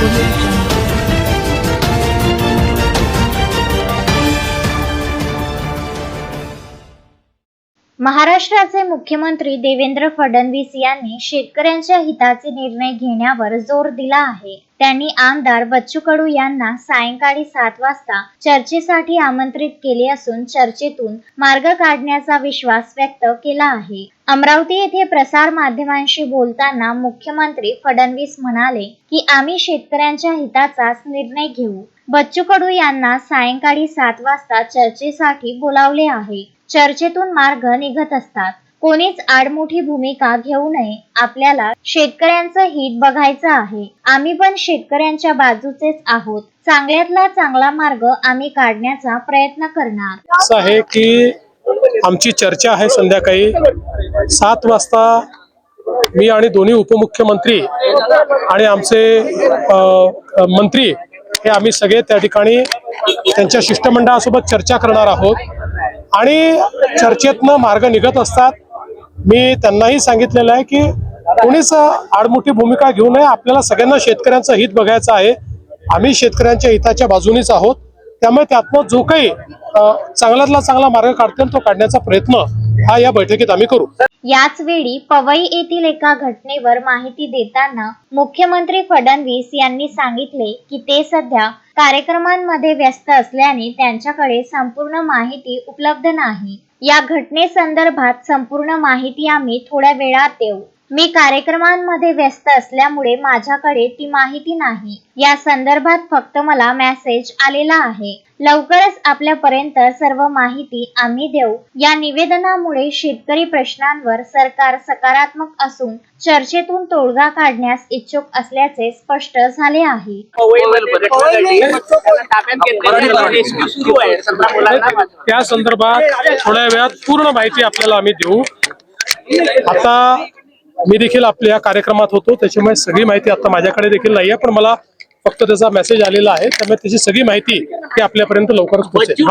Thank you. महाराष्ट्राचे मुख्यमंत्री देवेंद्र फडणवीस यांनी शेतकऱ्यांच्या हिताचे निर्णय घेण्यावर जोर दिला आहे. त्यांनी आमदार बच्चू कडू यांना सायंकाळी सात वाजता चर्चेसाठी आमंत्रित केले असून चर्चेतून मार्ग काढण्याचा विश्वास व्यक्त केला आहे. अमरावती येथे प्रसार माध्यमांशी बोलताना मुख्यमंत्री फडणवीस म्हणाले की आम्ही शेतकऱ्यांच्या हिताचाच निर्णय घेऊ. बच्चू कडू यांना सायंकाळी सात वाजता चर्चेसाठी बोलावले आहे. चर्चेतून मार्ग निघत असतात. कोणीच आडमुठी भूमिका घेऊ नये. आपल्याला शेतकऱ्यांचं हित बघायचं आहे. आम्ही पण शेतकऱ्यांच्या बाजूचेच आहोत. चांगल्यातला चांगला मार्ग आम्ही काढण्याचा प्रयत्न करणार. असं आहे की आमची चर्चा आहे संध्याकाळी. सात वाजता मी आणि दोन्ही उपमुख्यमंत्री आणि आमचे मंत्री हे आम्ही सगळे त्या ठिकाणी त्यांच्या शिष्टमंडळासोबत चर्चा करणार आहोत. आणि चर्चेतनं मार्ग निघत असतात. मी त्यांनाही सांगितलेलं आहे की कोणीच आडमुठी भूमिका घेऊ नये. आपल्याला सगळ्यांना शेतकऱ्यांचं हित बघायचं आहे. आम्ही शेतकऱ्यांच्या हिताच्या बाजूनीच आहोत. त्यामुळे त्यातनं जो काही चांगल्यातला चांगला मार्ग काढतील तो काढण्याचा प्रयत्न हा या बैठकीत आम्ही करू. याच वेळी पवई येथील एका घटनेवर माहिती देताना मुख्यमंत्री फडणवीस यांनी सांगितले की ते सध्या कार्यक्रमांमध्ये व्यस्त असल्याने त्यांच्याकडे संपूर्ण माहिती उपलब्ध नाही. या घटनेसंदर्भात संपूर्ण माहिती आम्ही थोड्या वेळात देऊ. मी कार्यक्रमांमध्ये व्यस्त असल्यामुळे माझ्याकडे ती माहिती नाही. या संदर्भात फक्त मला मेसेज आलेला आहे. लवकरच आपल्यापर्यंत सर्व माहिती आम्ही देऊ. या निवेदनामुळे शेतकरी प्रश्नांवर सरकार सकारात्मक असून चर्चेतून तोडगा काढण्यास इच्छुक असल्याचे स्पष्ट झाले आहे. त्या संदर्भात थोड्या वेळात पूर्ण माहिती आपल्याला आम्ही देऊ. आता मी देखील आपल्या या कार्यक्रमात होतो. त्याच्यामुळे सगळी माहिती आता माझ्याकडे देखील नाही आहे पण मला फक्त त्याचा मेसेज आलेला आहे. त्यामुळे त्याची सगळी माहिती ती आपल्यापर्यंत लवकरच पोहोचेल.